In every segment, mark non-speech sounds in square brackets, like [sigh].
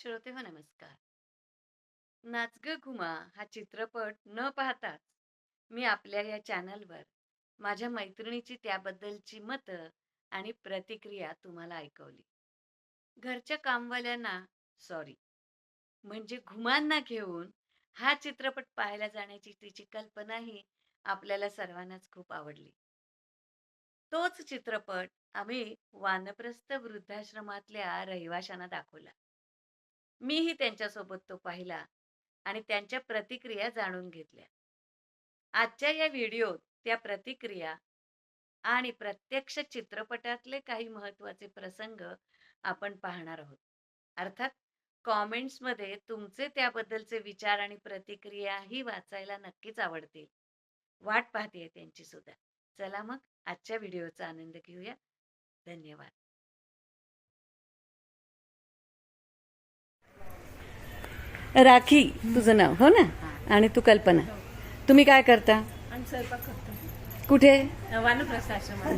श्रोते हो नमस्कार. नाच ग घुमा हा चित्रपट न पाहताच मी आपल्या या चॅनलवर माझ्या मैत्रिणीची त्याबद्दलची मतं आणि प्रतिक्रिया तुम्हाला ऐकवली. घरच्या कामवाल्यांना सॉरी म्हणजे घुमांना घेऊन हा चित्रपट पाहायला जाण्याची तिची कल्पनाही आपल्याला सर्वांनाच खूप आवडली. तोच चित्रपट आम्ही वानप्रस्थ वृद्धाश्रमातल्या रहिवाशांना दाखवला. मीही त्यांच्यासोबत तो पाहिला आणि त्यांच्या प्रतिक्रिया जाणून घेतल्या. आजच्या या व्हिडिओत त्या प्रतिक्रिया आणि प्रत्यक्ष चित्रपटातले काही महत्त्वाचे प्रसंग आपण पाहणार आहोत. अर्थात कॉमेंट्समध्ये तुमचे त्याबद्दलचे विचार आणि प्रतिक्रियाही वाचायला नक्कीच आवडतील. वाट पाहते त्यांची सुद्धा चला मग आजच्या व्हिडिओचा आनंद घेऊया. धन्यवाद. राखी तुझं नाव हो ना? आणि तू कल्पना. तुम्ही काय करता? कुठे?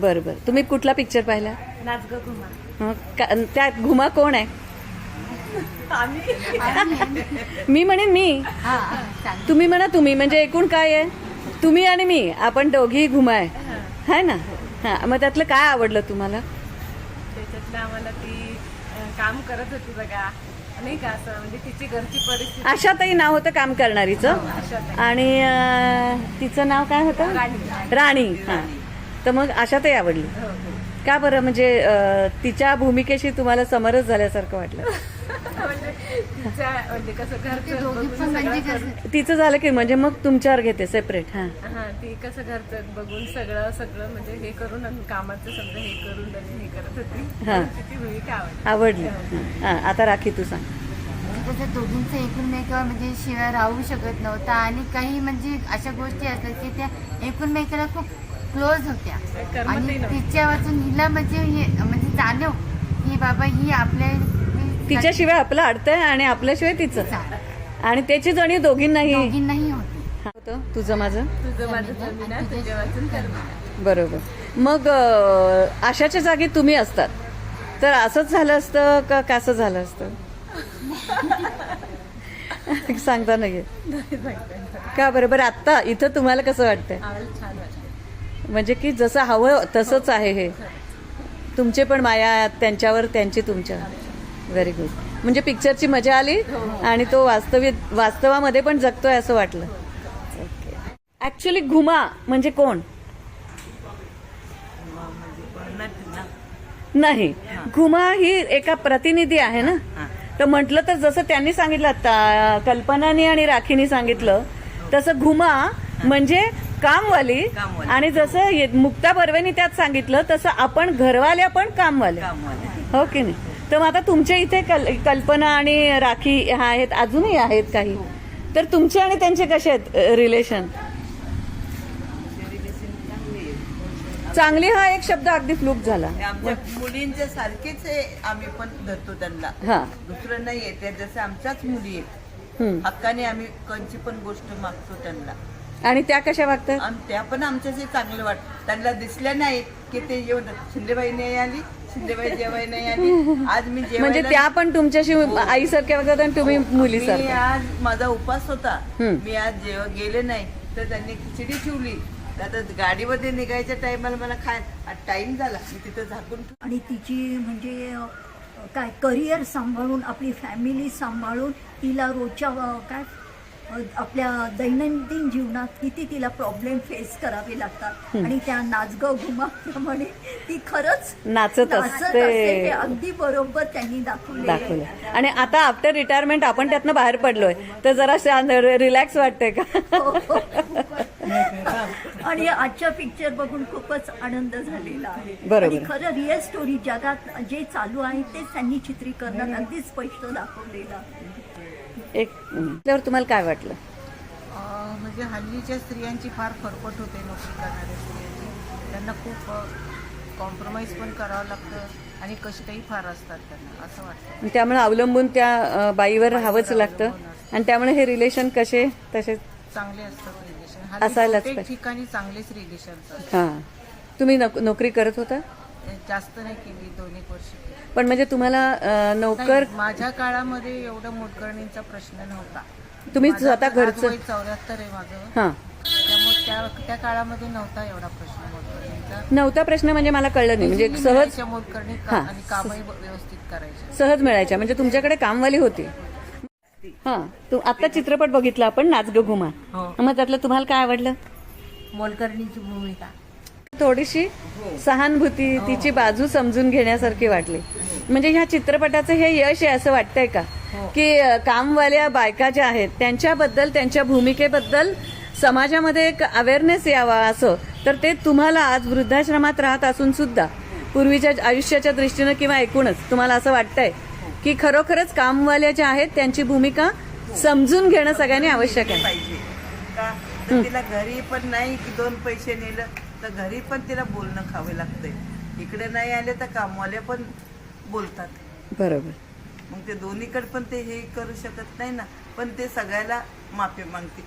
बरं बरं तुम्ही कुठला पिक्चर पाहिला? हं, का- त्यात घुमा कोण आहे? मी म्हणेन मी. तुम्ही म्हणा तुम्ही म्हणजे एकूण काय आहे? तुम्ही आणि मी आपण दोघी घुमा आहे हाय ना? हा मग त्यातलं काय आवडलं तुम्हाला? आम्हाला ती अं, काम करत होती बघा. नाही का असं म्हणजे तिची घरची परिस्थिती. आशाताई नाव होतं काम करणारीचं. आशाताई. आणि अं, तिचं नाव काय होतं? राणी. राणी हा. तर मग आशाताई आवडली. हो, हो. का बरं? म्हणजे अं, तिच्या भूमिकेशी तुम्हाला समरस झाल्यासारखं वाटलं. [laughs] म्हणजे म्हणजे कसं घरचं बघून म्हणजे सगळं करून- तिचं झालं की म्हणजे मग तुमच्यावर घेते सेपरेट हा. हा ती कसं घरचं बघून सगळं सगळं म्हणजे हे करून आणि कामाचं समजा हे करून आणि हे करत होती. हा. तिची भूमिका आवडली. आवडली. हा. आता राखी तू सांग. कसं दोघींचं एकूणमेकावर म्हणजे शिवाय राहू शकत नव्हता आणि काही म्हणजे अशा गोष्टी असतात की त्या एकूणमेकाला खूप क्लोज होत्या. करमतही आणि नव्हतं. तिच्या वाचून हिला म्हणजे हे म्हणजे जाणव की बाबा ही आपल्या तिच्याशिवाय आपलं अडतंय आणि आपल्याशिवाय तिचं. आणि त्याची जणी दोघींनाही. दोघींनाही होती. होतं? तुझं माझं? तुझं बरोबर. मग आशाच्या जागी तुम्ही असतात. तर असंच झालं असतं का कसं झालं असतं? [laughs] सांगता नाही. का बरोबर आत्ता इथं तुम्हाला कसं वाटतंय? आम्हाला छान वाटलं म्हणजे की जसं हवं तसंच आहे हे. तुमचे पण माया त्यांच्यावर त्यांची तुमच्या. व्हेरी गुड म्हणजे पिक्चरची मजा आली आणि तो वास्तविक वास्तवामध्ये पण जगतोय असं वाटलं. ऍक्च्युली घुमा म्हणजे कोण? नाही. घुमा ही एका प्रतिनिधी आहे ना? तर म्हटलं तर जसं त्यांनी सांगितलं आता कल्पनानी आणि राखीनी सांगितलं तसं घुमा म्हणजे कामवाली आणि जसं ये- मुक्ता बर्वेनी त्यात सांगितलं तसं आपण घरवाल्या पण कामवाल्या. हो की नाही? तर मग आता तुमच्या इथे कल- कल्पना आणि राखी ह्या आहेत अजूनही आहेत काही. तर तुमचे आणि त्यांचे कसे आहेत रिलेशन चांगली हा एक शब्द अगदी फ्लूक झाला. आमच्या मुलींच्या सारखेच आहे आम्ही पण धरतो त्यांना. हा. दुसरं नाहीये त्या जसं आमच्याच मुली आहेत. हक्काने आम्ही कोणची पण गोष्ट मागतो त्यांना. आणि त्या कशा वागतात आणि त्या पण आमच्याशी चांगलं वाटत त्यांना दिसल्या नाही की ते येऊन शिंदेबाई नाही आली शिंदेबाई जेवाय नाही आली. आज मी [laughs] म्हणजे त्या पण तुमच्याशी आईसारख्या वागतात आणि तुम्ही मी मुलीसारख्या. आज माझा उपास होता. हम्म. मी आज जेव्हा गेले नाही तर त्यांनी खिचडी ठेवली. आता गाडीमध्ये निघायच्या टायमाला मला खाय टाइम झाला. मी तिथं झाकून. आणि तिची म्हणजे अ, काय करिअर सांभाळून आपली फॅमिली सांभाळून तिला रोजच्या अ, काय आपल्या दैनंदिन जीवनात किती तिला प्रॉब्लेम फेस करावे लागतात. आणि त्या नाचगाव घुमाप्रमाणे ती खरंच नाचत असते. हे अगदी बरोबर त्यांनी दाखवले आणि आता आफ्टर रिटायरमेंट आपण त्यातनं बाहेर पडलोय. तर जरा रिलॅक्स वाटतंय का? आणि आजच्या पिक्चर बघून खूपच आनंद झालेला आहे. बरोबर. खरं रिअल स्टोरी जगात जे चालू आहे तेच त्यांनी चित्रीकरणात अगदी स्पष्ट दाखवलेलं आहे. एक त्यावर तुम्हाला काय वाटलं? म्हणजे हल्लीच्या स्त्रियांची फार फरफट होते नोकरी करणाऱ्या स्त्रियांची. त्यांना खूप कॉम्प्रोमाइज पण करावं लागतं आणि कष्टही फार असतात त्यांना असं वाटतं. त्यामुळे अवलंबून त्या बाईवर राहावंच लागतं. आणि त्यामुळे हे रिलेशन कसे तसे चांगले असतात रिलेशन असायलाच पाहिजे. ठिकाणी चांगलेच रिलेशन हा. तुम्ही नोक- नोकरी करत होता? जास्त नाही केली दोन एक वर्ष. पण म्हणजे तुम्हाला नोकर माझ्या काळामध्ये एवढा मोलकरणींचा प्रश्न नव्हता. तुम्ही स्वतः घरचं वय चौऱ्याहत्तर आहे माझं. हां. त्यामुळे त्या त्या काळामध्ये नव्हता एवढा प्रश्न नव्हता प्रश्न म्हणजे मला कळलं नाही. म्हणजे सहज का- हां. आणि कामही व्यवस्थित करायचे सहज मिळायच्या. म्हणजे तुमच्याकडे कामवाली होती. हा. तू आता चित्रपट बघितला आपण नाच ग घुमा. हो. मग त्यातलं तुम्हाला काय आवडलं? मोलकरणीची भूमिका. थोडीशी सहानुभूती तिची बाजू समजून घेण्यासारखी वाटली. म्हणजे ह्या चित्रपटाचं हे यश आहे असं वाटतंय का? की अ, कामवाल्या बायका ज्या आहेत त्यांच्याबद्दल त्यांच्या भूमिकेबद्दल समाजामध्ये एक अवेअरनेस यावा असं. तर ते तुम्हाला आज वृद्धाश्रमात राहत असून सुद्धा पूर्वीच्या आयुष्याच्या दृष्टीनं किंवा एकूणच तुम्हाला असं वाटतंय की खरोखरच कामवाल्या ज्या आहेत त्यांची भूमिका समजून घेणं सगळ्यांनी आवश्यक आहे. का? तर तिला घरी पण नाही की दोन पैसे नेलं तर घरी पण तिला बोलणं खावे लागतंय. इकडे नाही आले तर कामवाले पण बोलतात. बरोबर. मग ते दोन्हीकडे पण ते हे करू शकत नाही ना पण ते सगळ्याला माफी मागते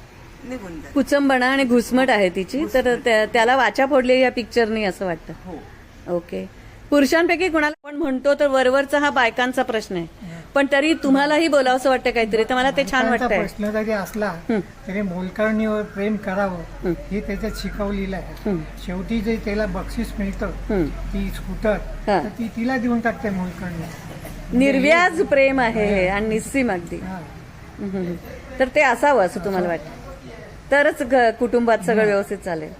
निघून जाते कुचंबणा आणि घुसमट आहे तिची तर त्या- त्याला वाचा फोडली या पिक्चरनी असं वाटतं. हो. ओके पुरुषांपैकी कुणाला पण म्हणतो तर वरवरचा हा बायकांचा प्रश्न आहे. पण तरी तुम्हालाही बोलावंसं वाटतं काहीतरी? तर मला ते छान वाटतंय. प्रश्न जरी असला तरी मोलकरणीवर प्रेम करावं हे. त्याच्यात शिकवलेलं आहे. शेवटी जे त्याला बक्षीस मिळतं. ती स्कूटर. तर ती तिला देऊन टाकते मोलकरणी. निर्व्याज प्रेम आहे हे आणि निस्सीम अगदी. तर ते असावं असं तुम्हाला वाटतं? तरच कुटुंबात सगळं व्यवस्थित चालेल.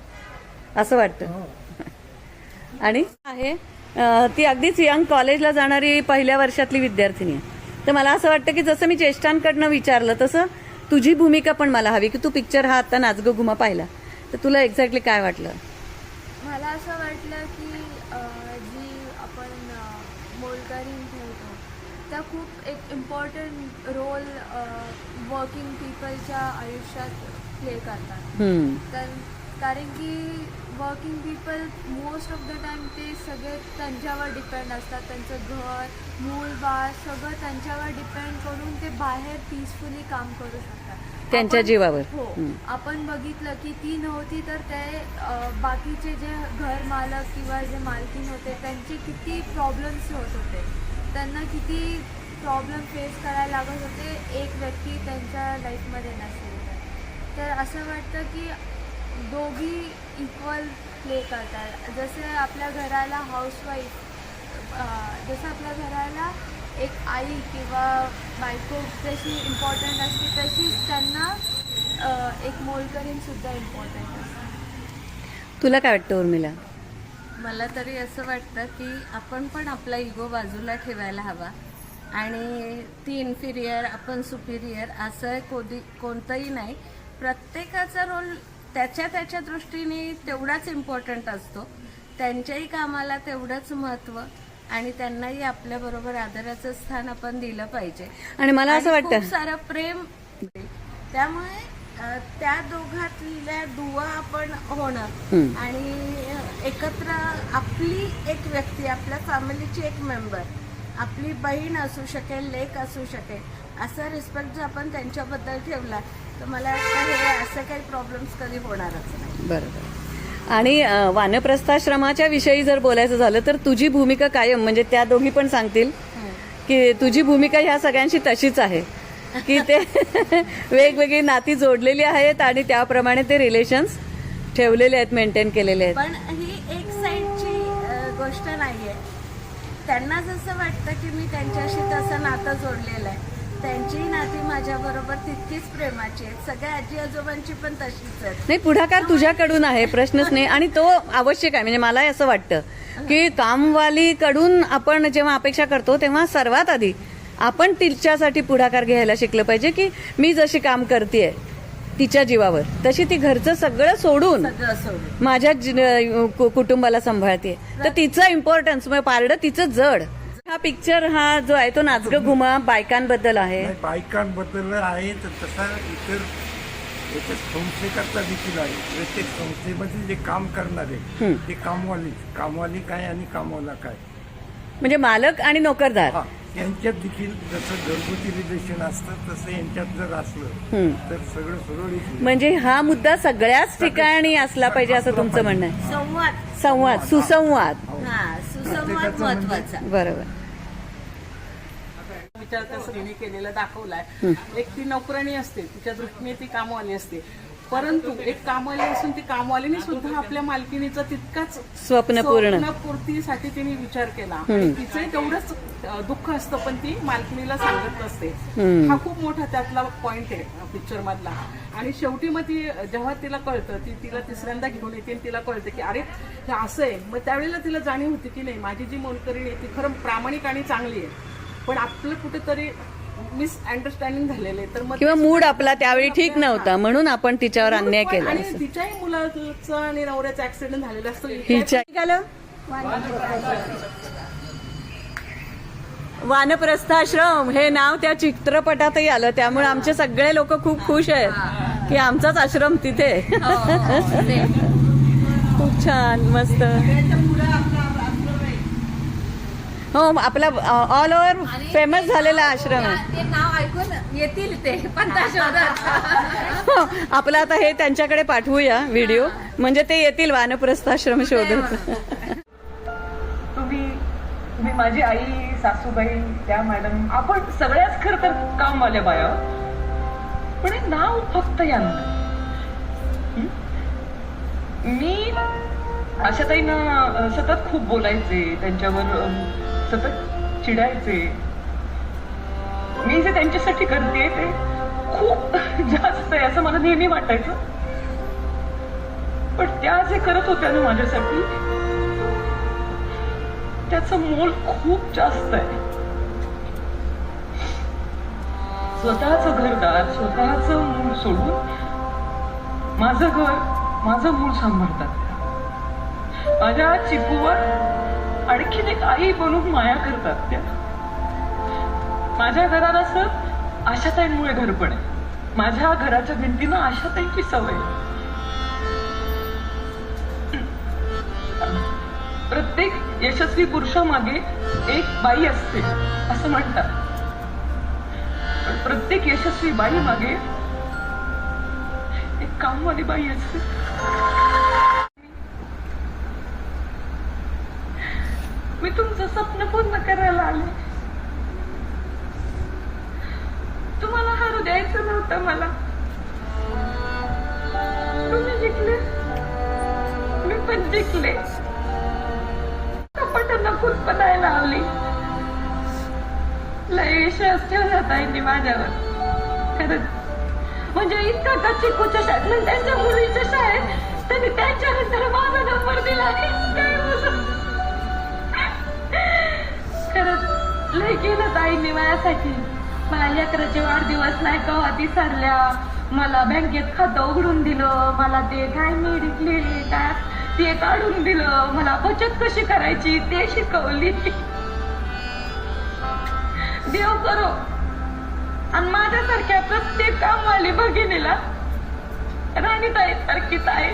असं वाटतं. हो. आणि आहे ती अगदीच यंग कॉलेजला जाणारी पहिल्या वर्षातली विद्यार्थिनी आहे. तर मला असं वाटतं की जसं मी ज्येष्ठांकडनं विचारलं तसं तुझी भूमिका पण मला हवी की तू पिक्चर हा आता नाचगो घुमा पाहिला. तर तुला एक्झॅक्टली काय वाटलं? मला असं वाटलं की जी आपण मोलकरीण ठेवतो त्या खूप एक इम्पॉर्टंट रोल वर्किंग पीपलच्या आयुष्यात प्ले करतात. तर कारण की working people most of the time ते सगळे त्यांच्यावर डिपेंड असतात त्यांचं घर मूल बाळ सगळं त्यांच्यावर डिपेंड करून ते बाहेर पीसफुली काम करू शकतात त्यांच्या जीवावर. हो. आपण बघितलं की ती नव्हती तर ते बाकीचे जे घर मालक किंवा जे मालकीन होते त्यांचे किती प्रॉब्लेम्स होत होते त्यांना किती प्रॉब्लेम फेस करायला लागत होते एक व्यक्ती त्यांच्या लाईफमध्ये नसेल. तर असं वाटतं की दोघी इक्वल प्ले करतात. जसे आपल्या घराला हाऊसवाईफ जसं आपल्या घराला एक आई किंवा बायको जशी इम्पॉर्टंट असते तशीच त्यांना एक मोलकरीणसुद्धा इम्पॉर्टंट असते. तुला काय वाटतं उर्मिला? मला तरी असं वाटतं की आपण पण आपला इगो बाजूला ठेवायला हवा. आणि ती इन्फिरियर आपण सुपिरियर असं कोणी कोणतंही नाही. प्रत्येकाचा रोल त्याच्या त्याच्या दृष्टीने तेवढाच इम्पॉर्टंट असतो. त्यांच्याही कामाला तेवढंच महत्त्व आणि त्यांनाही आपल्याबरोबर आदराचं स्थान आपण दिलं पाहिजे. आणि मला असं वाटतं सारं प्रेम त्यामुळे त्या दोघातल्या दुवा आपण होणं. आणि एकत्र आपली एक व्यक्ती आपल्या फॅमिलीची एक मेंबर आपली बहीण असू शकेल लेक असू शकेल असा रिस्पेक्ट जर आपण त्यांच्याबद्दल ठेवला तर मला वाटतं हे असं काही प्रॉब्लेम्स कधी होणारच नाही. बरोबर. आणि वानप्रस्थाश्रमाच्या विषयी जर बोलायचं झालं तर तुझी भूमिका कायम म्हणजे त्या दोघी पण सांगतील की तुझी भूमिका ह्या सगळ्यांशी तशीच आहे की ते [laughs] वेगवेगळी नाती जोडलेली आहेत आणि त्याप्रमाणे ते रिलेशन्स ठेवलेले आहेत मेंटेन केलेले आहेत. पण ही एक साईडची गोष्ट नाहीये. त्यांना जसं वाटतं की मी त्यांच्याशी तसं नातं जोडलेलं आहे. त्यांचीही नाती माझ्याबरोबर तितकीच प्रेमाची आहेत. सगळ्या आजी आजोबांची पण तशीच आहेत. नाही पुढाकार तुझ्याकडून आहे प्रश्नच नाही आणि तो आवश्यक आहे. म्हणजे मलाही असं वाटतं की कामवालीकडून आपण जेव्हा अपेक्षा करतो तेव्हा सर्वात आधी आपण तिच्यासाठी पुढाकार घ्यायला शिकलं पाहिजे की मी जशी काम करते तिच्या जीवावर तशी ती घरचं सगळं सोडून माझ्या जि- कु- कुटुंबाला सांभाळते. तर तिचं इम्पॉर्टन्स म्हणजे पारडं तिचं जड. हा पिक्चर हा जो आहे तो नाचगं घुमा बायकांबद्दल आहे. नाही, बायकांबद्दल आहे तर तसा इतर संस्थेकरता देखील आहे. प्रत्येक संस्थेमध्ये जे काम करणारे ते कामवाली कामवाली काय आणि कामवाला काय? म्हणजे मालक आणि नोकरदार. हा. यांच्यात देखील जसं घरगुती रिलेशन असतं तसं यांच्यात जर असलं हम्म. तर सगळं सुरळीत. म्हणजे हा मुद्दा सगळ्याच ठिकाणी असला पाहिजे असं तुमचं म्हणणं आहे. संवाद. संवाद सुसंवाद. हा. महत्त्वाचा बरोबर. विचार त्या स्त्रीने केलेला दाखवलाय. एक ती नोकराणी असते तिच्या दृष्टीने ती कामवाली असते. परंतु एक कामवाली असून ती कामवालीने सुद्धा आपल्या मालकिनीचा तितकाच स्वप्न पूर्ण पूर्तीसाठी तिने विचार केला. आणि तिचंही तेवढंच दुःख असतं पण ती मालकिनीला सांगत नसते. हा खूप मोठा त्यातला पॉइंट आहे पिक्चर मधला. आणि शेवटी मग ती जेव्हा तिला कळतं ती तिला तिसऱ्यांदा घेऊन येते आणि तिला कळतं की अरे हे असं आहे. मग त्यावेळेला तिला जाणीव होती की नाही माझी जी मोलकरीण आहे ती खरं प्रामाणिक आणि चांगली आहे. पण आपलं कुठेतरी मिसअंडरस्टँडिंग झालेलं तर मग किंवा मूड आपला त्यावेळी ठीक नव्हता म्हणून आपण तिच्यावर अन्याय केला आणि असं. तिच्याही मुलाचा आणि नवऱ्याचा ऍक्सिडेंट झालेला असतो. हिच्या वानप्रस्थाश्रम हे नाव त्या चित्रपटातही आलं. त्यामुळे आमचे सगळे लोक खूप खुश आहेत की आमचाच आश्रम तिथे. [laughs] खूप छान मस्त. हो आपला ऑल ओव्हर फेमस झालेला आश्रम आहे. ते नाव ऐकून येतील ते [laughs] हो, आपलं आता हे त्यांच्याकडे पाठवूया व्हिडिओ म्हणजे ते येतील वानप्रस्थाश्रम शोधत. तुम्ही तुम्ही माझी आई सासूबाई त्या मॅडम आपण सगळ्याच खर तर कामवाल्या बाया. पण हे नाव फक्त यांना. हं? मी आशाताईंना सतत खूप बोलायचे त्यांच्यावर सतत चिडायचे. मी जे त्यांच्यासाठी करते ते खूप जास्त आहे असं मला नेहमी वाटायचं. पण त्या जे करत होत्या ना माझ्यासाठी त्याच मोल खूप जास्त आहे. स्वतःचं घरदार स्वतःच मूल सोडून माझं घर माझं मूल सांभाळतात. माझ्या चिकूवर आणखीन एक आई बनून माया करतात त्या. माझ्या घरात असं आशाताईंमुळे घर पण आहे. माझ्या घराच्या भिंतीनं आशाताईंची सवय प्रत्येक यशस्वी पुरुषामागे एक बाई असते असं म्हणतात. प्रत्येक यशस्वी बाई मागे एक कामवाली बाई असते. मी तुमचं स्वप्न पूर्ण करायला आले. तुम्हाला हारू द्यायचं नव्हतं मला. तुम्ही जिंकले. मी पण जिंकले. कपाटांना खूप पदायला लावली लय विश्वास ठेवला ताईंनी माझ्यावर. खरंच. म्हणजे इतका का चिकूच्या शाळेत म्हणजे त्यांच्या मुलीच्या शाळेत त्यांनी त्यांच्यानंतर माझा नंबर दिला आणि काय बोलू? खरंच लय केलं ताईंनी माझ्यासाठी. मला लेकराचे वाढदिवस नाही कवा ती हो, सरल्या. मला बँकेत खातं उघडून दिलं. मला ते काय मेडिक्ले काय ते काढून दिलं. मला बचत कशी करायची ते शिकवली. देव करो. आणि माझ्यासारख्या प्रत्येक कामवाली भगिनीला राणीताई सारखी ताई